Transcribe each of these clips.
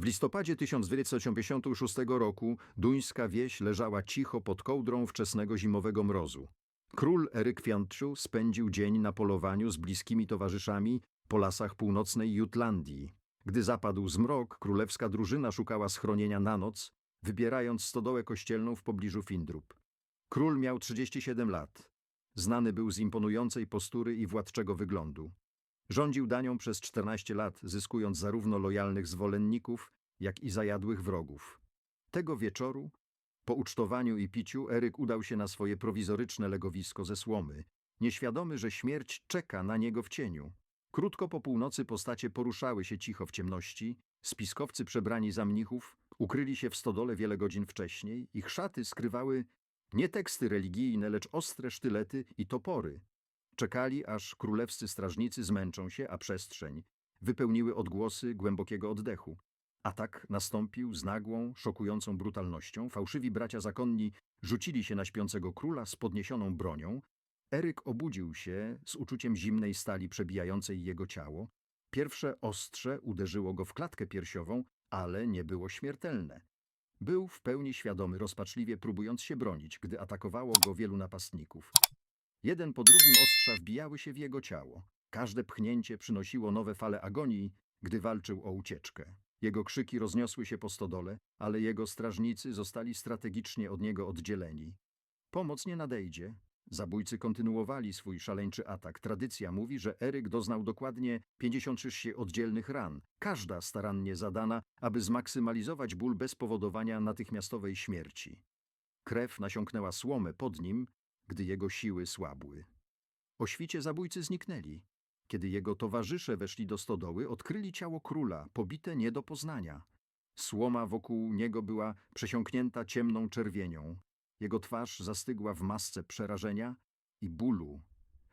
W listopadzie 1286 roku duńska wieś leżała cicho pod kołdrą wczesnego zimowego mrozu. Król Eryk Fiantrzu spędził dzień na polowaniu z bliskimi towarzyszami po lasach północnej Jutlandii. Gdy zapadł zmrok, królewska drużyna szukała schronienia na noc, wybierając stodołę kościelną w pobliżu Findrup. Król miał 37 lat. Znany był z imponującej postury i władczego wyglądu. Rządził danią przez 14 lat, zyskując zarówno lojalnych zwolenników, jak i zajadłych wrogów. Tego wieczoru, po ucztowaniu i piciu, Eryk udał się na swoje prowizoryczne legowisko ze słomy, nieświadomy, że śmierć czeka na niego w cieniu. Krótko po północy postacie poruszały się cicho w ciemności, spiskowcy przebrani za mnichów ukryli się w stodole wiele godzin wcześniej, ich szaty skrywały nie teksty religijne, lecz ostre sztylety i topory. Czekali, aż królewscy strażnicy zmęczą się, a przestrzeń wypełniły odgłosy głębokiego oddechu. Atak nastąpił z nagłą, szokującą brutalnością. Fałszywi bracia zakonni rzucili się na śpiącego króla z podniesioną bronią. Eryk obudził się z uczuciem zimnej stali przebijającej jego ciało. Pierwsze ostrze uderzyło go w klatkę piersiową, ale nie było śmiertelne. Był w pełni świadomy, rozpaczliwie próbując się bronić, gdy atakowało go wielu napastników. Jeden po drugim ostrza wbijały się w jego ciało. Każde pchnięcie przynosiło nowe fale agonii, gdy walczył o ucieczkę. Jego krzyki rozniosły się po stodole, ale jego strażnicy zostali strategicznie od niego oddzieleni. Pomoc nie nadejdzie. Zabójcy kontynuowali swój szaleńczy atak. Tradycja mówi, że Eryk doznał dokładnie 56 oddzielnych ran, każda starannie zadana, aby zmaksymalizować ból bez powodowania natychmiastowej śmierci. Krew nasiąknęła słomę pod nim, gdy jego siły słabły. O świcie zabójcy zniknęli. Kiedy jego towarzysze weszli do stodoły, odkryli ciało króla, pobite nie do poznania. Słoma wokół niego była przesiąknięta ciemną czerwienią. Jego twarz zastygła w masce przerażenia i bólu.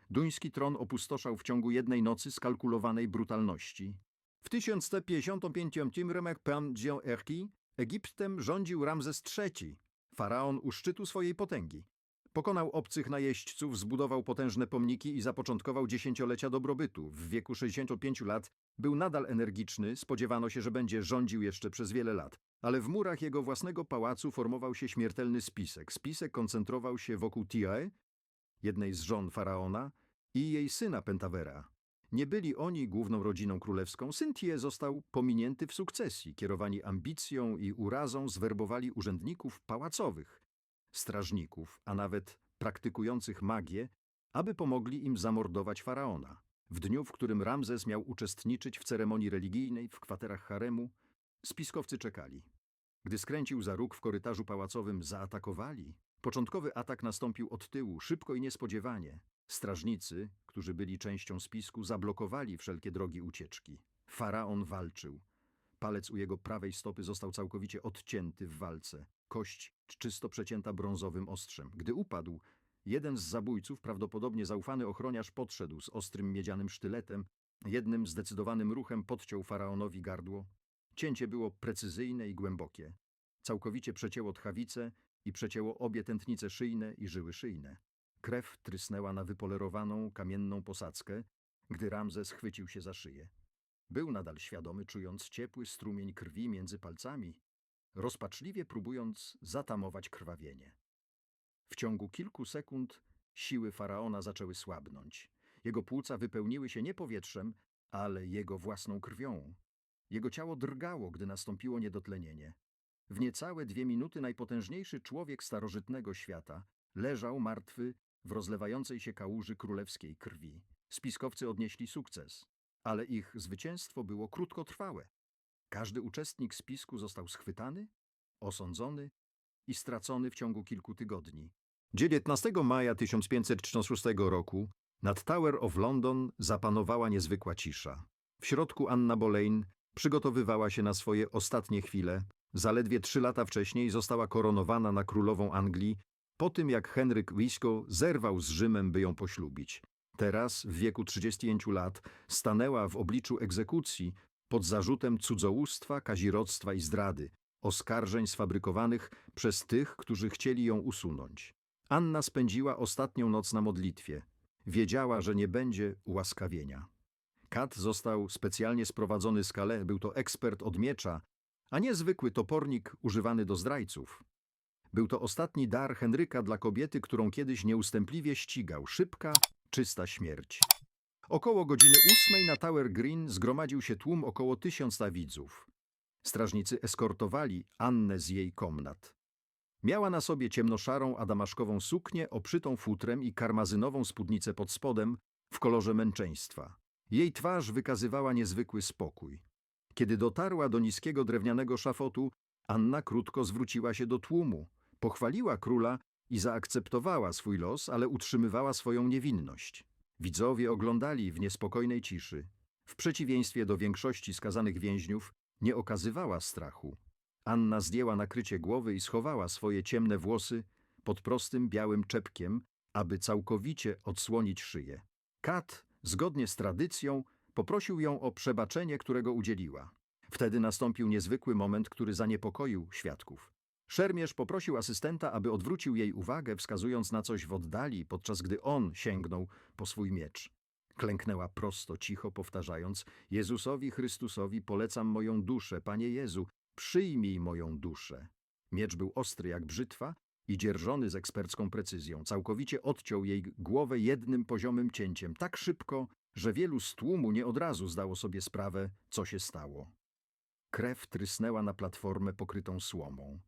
Duński tron opustoszał w ciągu jednej nocy skalkulowanej brutalności. W 1155 Remek Pamdzią Erki Egiptem rządził Ramzes III, faraon u szczytu swojej potęgi. Pokonał obcych najeźdźców, zbudował potężne pomniki i zapoczątkował dziesięciolecia dobrobytu. W wieku 65 lat był nadal energiczny, spodziewano się, że będzie rządził jeszcze przez wiele lat. Ale w murach jego własnego pałacu formował się śmiertelny spisek. Spisek koncentrował się wokół Tiae, jednej z żon faraona, i jej syna Pentawera. Nie byli oni główną rodziną królewską. Syn Tie został pominięty w sukcesji. Kierowani ambicją i urazą zwerbowali urzędników pałacowych, strażników, a nawet praktykujących magię, aby pomogli im zamordować faraona. W dniu, w którym Ramzes miał uczestniczyć w ceremonii religijnej w kwaterach haremu, spiskowcy czekali. Gdy skręcił za róg w korytarzu pałacowym, zaatakowali. Początkowy atak nastąpił od tyłu, szybko i niespodziewanie. Strażnicy, którzy byli częścią spisku, zablokowali wszelkie drogi ucieczki. Faraon walczył. Palec u jego prawej stopy został całkowicie odcięty w walce. Kość czysto przecięta brązowym ostrzem. Gdy upadł, jeden z zabójców, prawdopodobnie zaufany ochroniarz, podszedł z ostrym miedzianym sztyletem. Jednym zdecydowanym ruchem podciął faraonowi gardło. Cięcie było precyzyjne i głębokie. Całkowicie przecięło tchawicę i przecięło obie tętnice szyjne i żyły szyjne. Krew trysnęła na wypolerowaną, kamienną posadzkę, gdy Ramzes chwycił się za szyję. Był nadal świadomy, czując ciepły strumień krwi między palcami, rozpaczliwie próbując zatamować krwawienie. W ciągu kilku sekund siły faraona zaczęły słabnąć. Jego płuca wypełniły się nie powietrzem, ale jego własną krwią. Jego ciało drgało, gdy nastąpiło niedotlenienie. W niecałe dwie minuty najpotężniejszy człowiek starożytnego świata leżał martwy w rozlewającej się kałuży królewskiej krwi. Spiskowcy odnieśli sukces, ale ich zwycięstwo było krótkotrwałe. Każdy uczestnik spisku został schwytany, osądzony i stracony w ciągu kilku tygodni. 19 maja 1536 roku nad Tower of London zapanowała niezwykła cisza. W środku Anna Boleyn przygotowywała się na swoje ostatnie chwile. Zaledwie trzy lata wcześniej została koronowana na królową Anglii po tym, jak Henryk Wisko zerwał z Rzymem, by ją poślubić. Teraz, w wieku 35 lat, stanęła w obliczu egzekucji pod zarzutem cudzołóstwa, kazirodztwa i zdrady, oskarżeń sfabrykowanych przez tych, którzy chcieli ją usunąć. Anna spędziła ostatnią noc na modlitwie. Wiedziała, że nie będzie ułaskawienia. Kat został specjalnie sprowadzony z Calais, był to ekspert od miecza, a nie zwykły topornik używany do zdrajców. Był to ostatni dar Henryka dla kobiety, którą kiedyś nieustępliwie ścigał. Szybka, czysta śmierć. Około godziny ósmej na Tower Green zgromadził się tłum około tysiąca widzów. Strażnicy eskortowali Annę z jej komnat. Miała na sobie ciemnoszarą adamaszkową suknię oprzytą futrem i karmazynową spódnicę pod spodem w kolorze męczeństwa. Jej twarz wykazywała niezwykły spokój. Kiedy dotarła do niskiego drewnianego szafotu, Anna krótko zwróciła się do tłumu, pochwaliła króla i zaakceptowała swój los, ale utrzymywała swoją niewinność. Widzowie oglądali w niespokojnej ciszy. W przeciwieństwie do większości skazanych więźniów, nie okazywała strachu. Anna zdjęła nakrycie głowy i schowała swoje ciemne włosy pod prostym białym czepkiem, aby całkowicie odsłonić szyję. Kat, zgodnie z tradycją, poprosił ją o przebaczenie, którego udzieliła. Wtedy nastąpił niezwykły moment, który zaniepokoił świadków. Szermierz poprosił asystenta, aby odwrócił jej uwagę, wskazując na coś w oddali, podczas gdy on sięgnął po swój miecz. Klęknęła prosto, cicho, powtarzając: Jezusowi Chrystusowi polecam moją duszę, Panie Jezu, przyjmij moją duszę. Miecz był ostry jak brzytwa i dzierżony z ekspercką precyzją. Całkowicie odciął jej głowę jednym poziomym cięciem, tak szybko, że wielu z tłumu nie od razu zdało sobie sprawę, co się stało. Krew trysnęła na platformę pokrytą słomą.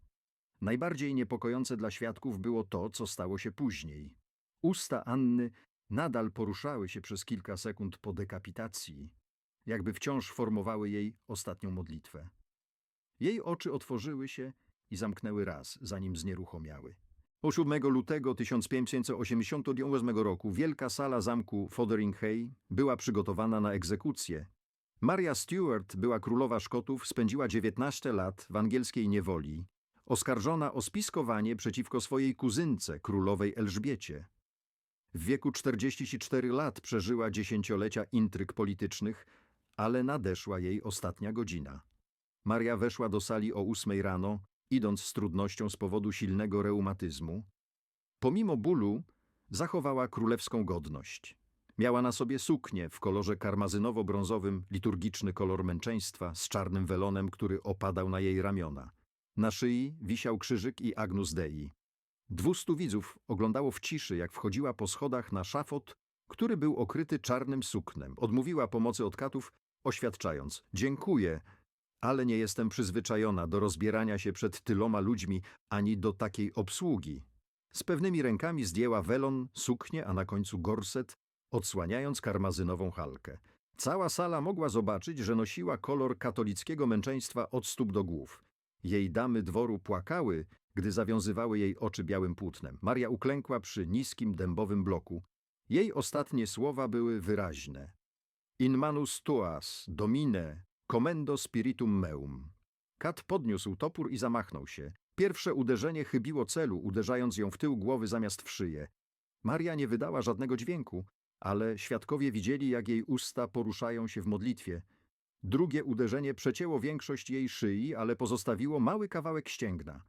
Najbardziej niepokojące dla świadków było to, co stało się później. Usta Anny nadal poruszały się przez kilka sekund po dekapitacji, jakby wciąż formowały jej ostatnią modlitwę. Jej oczy otworzyły się i zamknęły raz, zanim znieruchomiały. O 7 lutego 1588 roku wielka sala zamku Fotheringhay była przygotowana na egzekucję. Maria Stuart była królowa Szkotów, spędziła 19 lat w angielskiej niewoli, oskarżona o spiskowanie przeciwko swojej kuzynce, królowej Elżbiecie. W wieku 44 lat przeżyła dziesięciolecia intryg politycznych, ale nadeszła jej ostatnia godzina. Maria weszła do sali o ósmej rano, idąc z trudnością z powodu silnego reumatyzmu. Pomimo bólu zachowała królewską godność. Miała na sobie suknię w kolorze karmazynowo-brązowym, liturgiczny kolor męczeństwa z czarnym welonem, który opadał na jej ramiona. Na szyi wisiał krzyżyk i Agnus Dei. Dwustu widzów oglądało w ciszy, jak wchodziła po schodach na szafot, który był okryty czarnym suknem. Odmówiła pomocy od katów, oświadczając: Dziękuję, ale nie jestem przyzwyczajona do rozbierania się przed tyloma ludźmi ani do takiej obsługi. Z pewnymi rękami zdjęła welon, suknię, a na końcu gorset, odsłaniając karmazynową halkę. Cała sala mogła zobaczyć, że nosiła kolor katolickiego męczeństwa od stóp do głów. Jej damy dworu płakały, gdy zawiązywały jej oczy białym płótnem. Maria uklękła przy niskim dębowym bloku. Jej ostatnie słowa były wyraźne. In manus tuas, domine, Comendo spiritum meum. Kat podniósł topór i zamachnął się. Pierwsze uderzenie chybiło celu, uderzając ją w tył głowy zamiast w szyję. Maria nie wydała żadnego dźwięku, ale świadkowie widzieli, jak jej usta poruszają się w modlitwie. Drugie uderzenie przecięło większość jej szyi, ale pozostawiło mały kawałek ścięgna.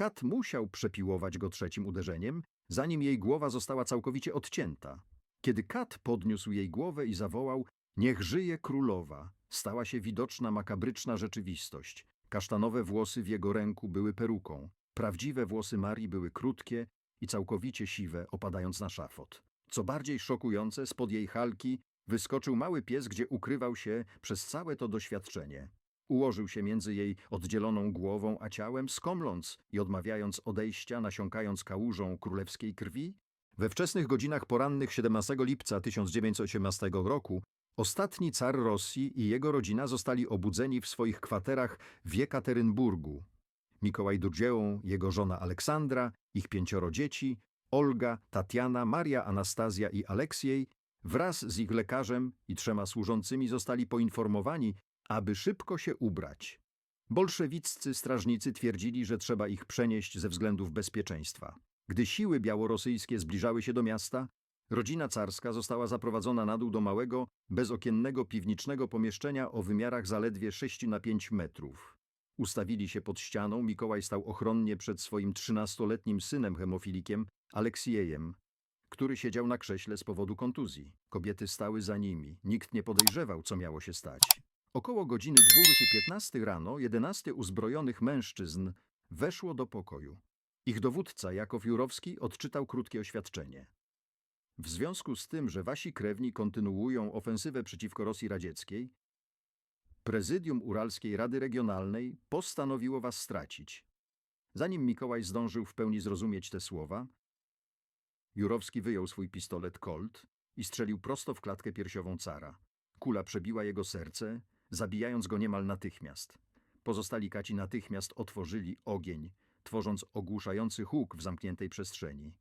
Kat musiał przepiłować go trzecim uderzeniem, zanim jej głowa została całkowicie odcięta. Kiedy Kat podniósł jej głowę i zawołał: Niech żyje królowa! Stała się widoczna makabryczna rzeczywistość. Kasztanowe włosy w jego ręku były peruką. Prawdziwe włosy Marii były krótkie i całkowicie siwe, opadając na szafot. Co bardziej szokujące, spod jej halki wyskoczył mały pies, gdzie ukrywał się przez całe to doświadczenie. Ułożył się między jej oddzieloną głową a ciałem, skomląc i odmawiając odejścia, nasiąkając kałużą królewskiej krwi. We wczesnych godzinach porannych 17 lipca 1918 roku Ostatni car Rosji i jego rodzina zostali obudzeni w swoich kwaterach w Jekaterynburgu. Mikołaj Dudziełą, jego żona Aleksandra, ich pięcioro dzieci, Olga, Tatiana, Maria Anastazja i Aleksiej wraz z ich lekarzem i trzema służącymi zostali poinformowani, aby szybko się ubrać. Bolszewiccy strażnicy twierdzili, że trzeba ich przenieść ze względów bezpieczeństwa. Gdy siły białorosyjskie zbliżały się do miasta, Rodzina carska została zaprowadzona na dół do małego, bezokiennego piwniczego pomieszczenia o wymiarach zaledwie 6 na 5 metrów. Ustawili się pod ścianą, Mikołaj stał ochronnie przed swoim trzynastoletnim synem hemofilikiem, Aleksiejem, który siedział na krześle z powodu kontuzji. Kobiety stały za nimi. Nikt nie podejrzewał, co miało się stać. Około godziny 2.15 rano 11 uzbrojonych mężczyzn weszło do pokoju. Ich dowódca, Jakow Jurowski, odczytał krótkie oświadczenie. W związku z tym, że wasi krewni kontynuują ofensywę przeciwko Rosji Radzieckiej, Prezydium Uralskiej Rady Regionalnej postanowiło was stracić. Zanim Mikołaj zdążył w pełni zrozumieć te słowa, Jurowski wyjął swój pistolet Colt i strzelił prosto w klatkę piersiową cara. Kula przebiła jego serce, zabijając go niemal natychmiast. Pozostali kaci natychmiast otworzyli ogień, tworząc ogłuszający huk w zamkniętej przestrzeni.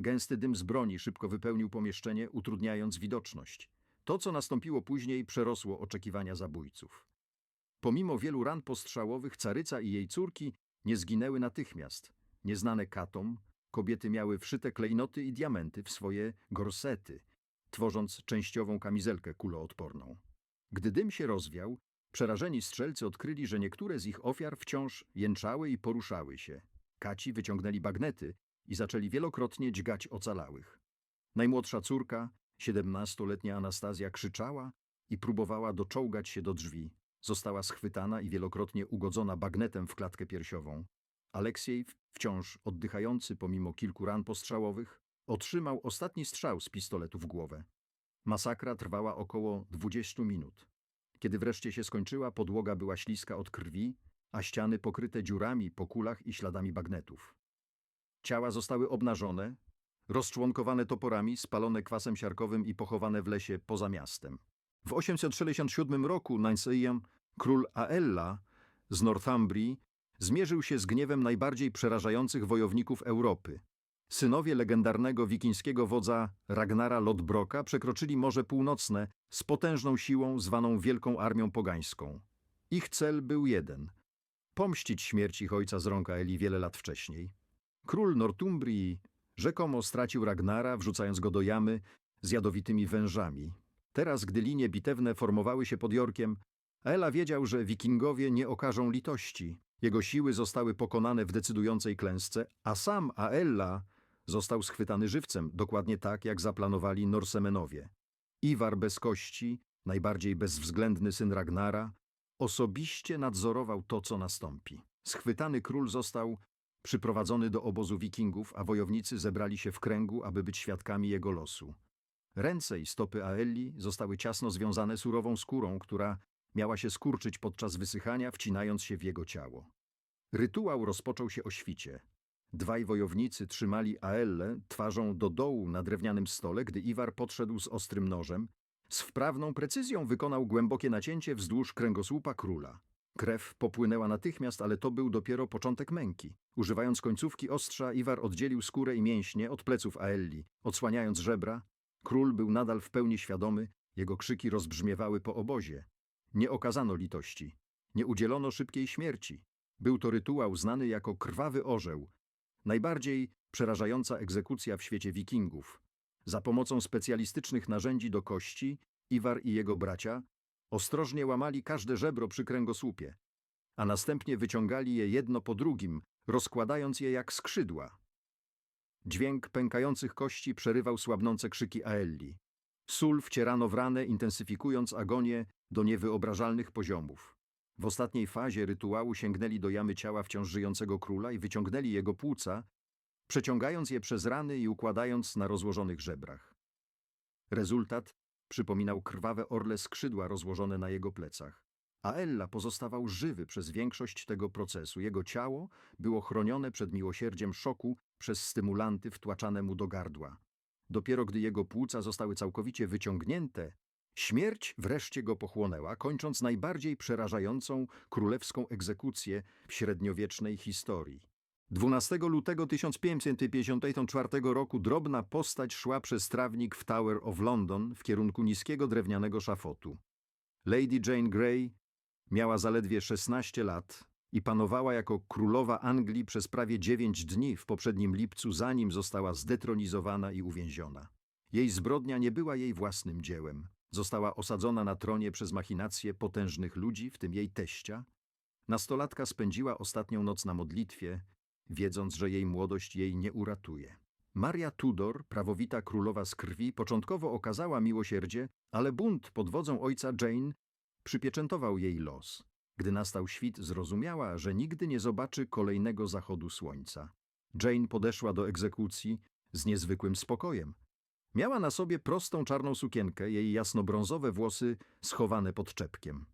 Gęsty dym z broni szybko wypełnił pomieszczenie, utrudniając widoczność. To, co nastąpiło później, przerosło oczekiwania zabójców. Pomimo wielu ran postrzałowych, caryca i jej córki nie zginęły natychmiast. Nieznane katom, kobiety miały wszyte klejnoty i diamenty w swoje gorsety, tworząc częściową kamizelkę kuloodporną. Gdy dym się rozwiał, przerażeni strzelcy odkryli, że niektóre z ich ofiar wciąż jęczały i poruszały się. Kaci wyciągnęli bagnety i zaczęli wielokrotnie dźgać ocalałych. Najmłodsza córka, siedemnastoletnia Anastazja, krzyczała i próbowała doczołgać się do drzwi. Została schwytana i wielokrotnie ugodzona bagnetem w klatkę piersiową. Aleksiej, wciąż oddychający pomimo kilku ran postrzałowych, otrzymał ostatni strzał z pistoletu w głowę. Masakra trwała około 20 minut. Kiedy wreszcie się skończyła, podłoga była śliska od krwi, a ściany pokryte dziurami po kulach i śladami bagnetów. Ciała zostały obnażone, rozczłonkowane toporami, spalone kwasem siarkowym i pochowane w lesie poza miastem. W 867 roku Nanseiam, król Aella z Northumbrii, zmierzył się z gniewem najbardziej przerażających wojowników Europy. Synowie legendarnego wikińskiego wodza Ragnara Lodbroka przekroczyli Morze Północne z potężną siłą zwaną Wielką Armią Pogańską. Ich cel był jeden – pomścić śmierć ich ojca z rąk Eli wiele lat wcześniej. Król Northumbrii rzekomo stracił Ragnara, wrzucając go do jamy z jadowitymi wężami. Teraz, gdy linie bitewne formowały się pod Jorkiem, Ela wiedział, że wikingowie nie okażą litości. Jego siły zostały pokonane w decydującej klęsce, a sam Aella został schwytany żywcem, dokładnie tak, jak zaplanowali Norsemenowie. Iwar bez kości, najbardziej bezwzględny syn Ragnara, osobiście nadzorował to, co nastąpi. Schwytany król został przyprowadzony do obozu wikingów, a wojownicy zebrali się w kręgu, aby być świadkami jego losu. Ręce i stopy Aelli zostały ciasno związane surową skórą, która miała się skurczyć podczas wysychania, wcinając się w jego ciało. Rytuał rozpoczął się o świcie. Dwaj wojownicy trzymali Aellę twarzą do dołu na drewnianym stole, gdy Iwar podszedł z ostrym nożem. Z wprawną precyzją wykonał głębokie nacięcie wzdłuż kręgosłupa króla. Krew popłynęła natychmiast, ale to był dopiero początek męki. Używając końcówki ostrza, Iwar oddzielił skórę i mięśnie od pleców Aelli, odsłaniając żebra. Król był nadal w pełni świadomy, jego krzyki rozbrzmiewały po obozie. Nie okazano litości. Nie udzielono szybkiej śmierci. Był to rytuał znany jako krwawy orzeł, najbardziej przerażająca egzekucja w świecie wikingów. Za pomocą specjalistycznych narzędzi do kości, Iwar i jego bracia ostrożnie łamali każde żebro przy kręgosłupie, a następnie wyciągali je jedno po drugim, rozkładając je jak skrzydła. Dźwięk pękających kości przerywał słabnące krzyki Aelli. Sól wcierano w ranę, intensyfikując agonię do niewyobrażalnych poziomów. W ostatniej fazie rytuału sięgnęli do jamy ciała wciąż żyjącego króla i wyciągnęli jego płuca, przeciągając je przez rany i układając na rozłożonych żebrach. Rezultat przypominał krwawe orle skrzydła rozłożone na jego plecach. A Ella pozostawał żywy przez większość tego procesu. Jego ciało było chronione przed miłosierdziem szoku przez stymulanty wtłaczane mu do gardła. Dopiero gdy jego płuca zostały całkowicie wyciągnięte, śmierć wreszcie go pochłonęła, kończąc najbardziej przerażającą królewską egzekucję w średniowiecznej historii. 12 lutego 1554 roku drobna postać szła przez trawnik w Tower of London w kierunku niskiego drewnianego szafotu. Lady Jane Grey miała zaledwie 16 lat i panowała jako królowa Anglii przez prawie 9 dni w poprzednim lipcu, zanim została zdetronizowana i uwięziona. Jej zbrodnia nie była jej własnym dziełem. Została osadzona na tronie przez machinacje potężnych ludzi, w tym jej teścia. Nastolatka spędziła ostatnią noc na modlitwie, wiedząc, że jej młodość jej nie uratuje. Maria Tudor, prawowita królowa z krwi, początkowo okazała miłosierdzie, ale bunt pod wodzą ojca Jane przypieczętował jej los. Gdy nastał świt, zrozumiała, że nigdy nie zobaczy kolejnego zachodu słońca. Jane podeszła do egzekucji z niezwykłym spokojem. Miała na sobie prostą czarną sukienkę, jej jasnobrązowe włosy schowane pod czepkiem.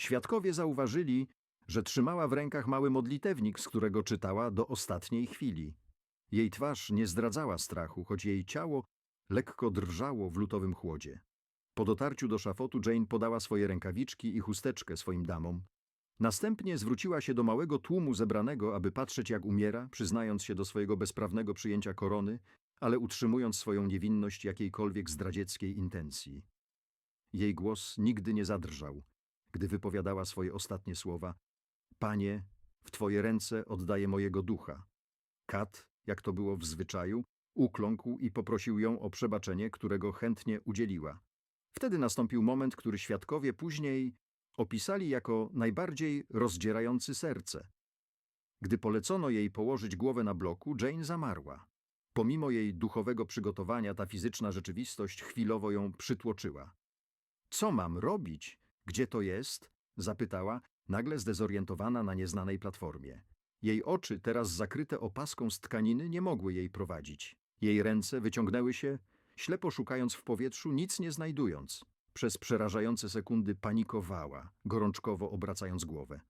Świadkowie zauważyli, że trzymała w rękach mały modlitewnik, z którego czytała do ostatniej chwili. Jej twarz nie zdradzała strachu, choć jej ciało lekko drżało w lutowym chłodzie. Po dotarciu do szafotu Jane podała swoje rękawiczki i chusteczkę swoim damom. Następnie zwróciła się do małego tłumu zebranego, aby patrzeć jak umiera, przyznając się do swojego bezprawnego przyjęcia korony, ale utrzymując swoją niewinność jakiejkolwiek zdradzieckiej intencji. Jej głos nigdy nie zadrżał, gdy wypowiadała swoje ostatnie słowa. Panie, w Twoje ręce oddaję mojego ducha. Kat, jak to było w zwyczaju, ukląkł i poprosił ją o przebaczenie, którego chętnie udzieliła. Wtedy nastąpił moment, który świadkowie później opisali jako najbardziej rozdzierający serce. Gdy polecono jej położyć głowę na bloku, Jane zamarła. Pomimo jej duchowego przygotowania, ta fizyczna rzeczywistość chwilowo ją przytłoczyła. Co mam robić? Gdzie to jest? zapytała, nagle zdezorientowana na nieznanej platformie. Jej oczy, teraz zakryte opaską z tkaniny, nie mogły jej prowadzić. Jej ręce wyciągnęły się, ślepo szukając w powietrzu, nic nie znajdując. Przez przerażające sekundy panikowała, gorączkowo obracając głowę.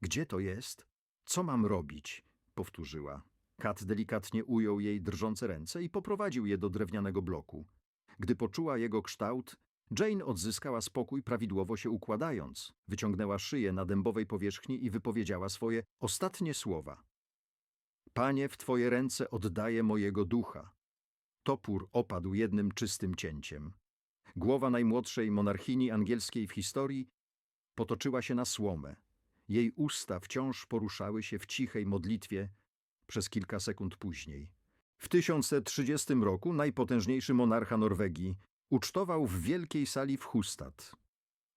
Gdzie to jest? Co mam robić? powtórzyła. Kat delikatnie ujął jej drżące ręce i poprowadził je do drewnianego bloku. Gdy poczuła jego kształt, Jane odzyskała spokój, prawidłowo się układając. Wyciągnęła szyję na dębowej powierzchni i wypowiedziała swoje ostatnie słowa. Panie, w Twoje ręce oddaję mojego ducha. Topór opadł jednym czystym cięciem. Głowa najmłodszej monarchini angielskiej w historii potoczyła się na słomę. Jej usta wciąż poruszały się w cichej modlitwie przez kilka sekund później. W 1030 roku najpotężniejszy monarcha Norwegii ucztował w wielkiej sali w Hustad.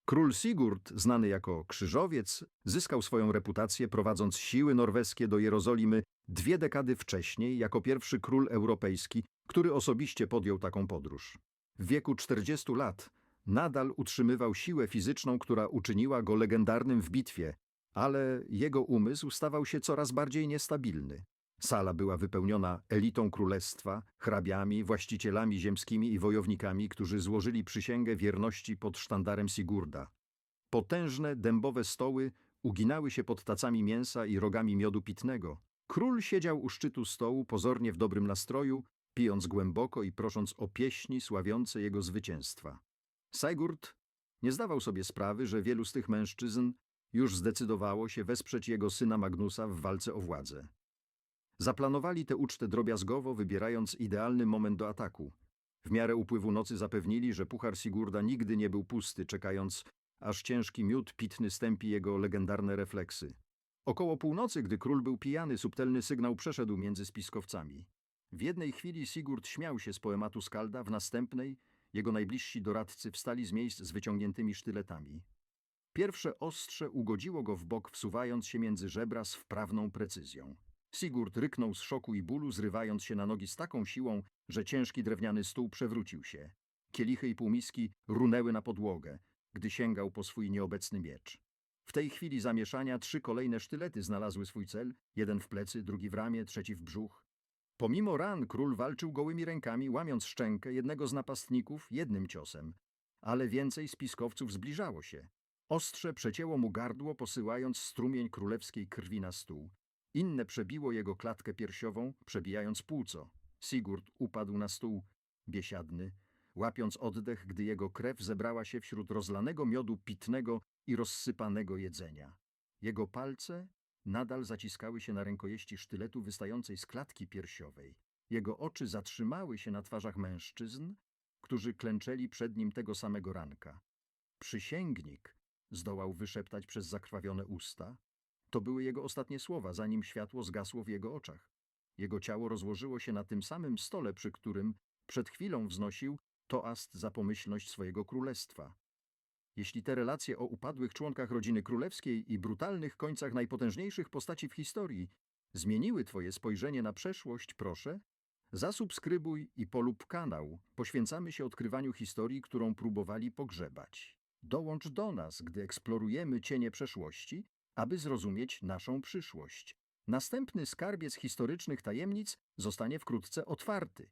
Król Sigurd, znany jako krzyżowiec, zyskał swoją reputację prowadząc siły norweskie do Jerozolimy dwie dekady wcześniej jako pierwszy król europejski, który osobiście podjął taką podróż. W wieku 40 lat nadal utrzymywał siłę fizyczną, która uczyniła go legendarnym w bitwie, ale jego umysł stawał się coraz bardziej niestabilny. Sala była wypełniona elitą królestwa, hrabiami, właścicielami ziemskimi i wojownikami, którzy złożyli przysięgę wierności pod sztandarem Sigurda. Potężne dębowe stoły uginały się pod tacami mięsa i rogami miodu pitnego. Król siedział u szczytu stołu, pozornie w dobrym nastroju, pijąc głęboko i prosząc o pieśni sławiące jego zwycięstwa. Sigurd nie zdawał sobie sprawy, że wielu z tych mężczyzn już zdecydowało się wesprzeć jego syna Magnusa w walce o władzę. Zaplanowali tę ucztę drobiazgowo, wybierając idealny moment do ataku. W miarę upływu nocy zapewnili, że puchar Sigurda nigdy nie był pusty, czekając, aż ciężki miód pitny stępi jego legendarne refleksy. Około północy, gdy król był pijany, subtelny sygnał przeszedł między spiskowcami. W jednej chwili Sigurd śmiał się z poematu Skalda, w następnej jego najbliżsi doradcy wstali z miejsc z wyciągniętymi sztyletami. Pierwsze ostrze ugodziło go w bok, wsuwając się między żebra z wprawną precyzją. Sigurd ryknął z szoku i bólu, zrywając się na nogi z taką siłą, że ciężki drewniany stół przewrócił się. Kielichy i półmiski runęły na podłogę, gdy sięgał po swój nieobecny miecz. W tej chwili zamieszania trzy kolejne sztylety znalazły swój cel, jeden w plecy, drugi w ramię, trzeci w brzuch. Pomimo ran król walczył gołymi rękami, łamiąc szczękę jednego z napastników jednym ciosem, ale więcej spiskowców zbliżało się. Ostrze przecięło mu gardło, posyłając strumień królewskiej krwi na stół. Inne przebiło jego klatkę piersiową, przebijając płuco. Sigurd upadł na stół, biesiadny, łapiąc oddech, gdy jego krew zebrała się wśród rozlanego miodu pitnego i rozsypanego jedzenia. Jego palce nadal zaciskały się na rękojeści sztyletu wystającej z klatki piersiowej. Jego oczy zatrzymały się na twarzach mężczyzn, którzy klęczeli przed nim tego samego ranka. Przysięgnik, zdołał wyszeptać przez zakrwawione usta. To były jego ostatnie słowa, zanim światło zgasło w jego oczach. Jego ciało rozłożyło się na tym samym stole, przy którym przed chwilą wznosił toast za pomyślność swojego królestwa. Jeśli te relacje o upadłych członkach rodziny królewskiej i brutalnych końcach najpotężniejszych postaci w historii zmieniły Twoje spojrzenie na przeszłość, proszę, zasubskrybuj i polub kanał. Poświęcamy się odkrywaniu historii, którą próbowali pogrzebać. Dołącz do nas, gdy eksplorujemy cienie przeszłości, aby zrozumieć naszą przyszłość. Następny skarbiec historycznych tajemnic zostanie wkrótce otwarty.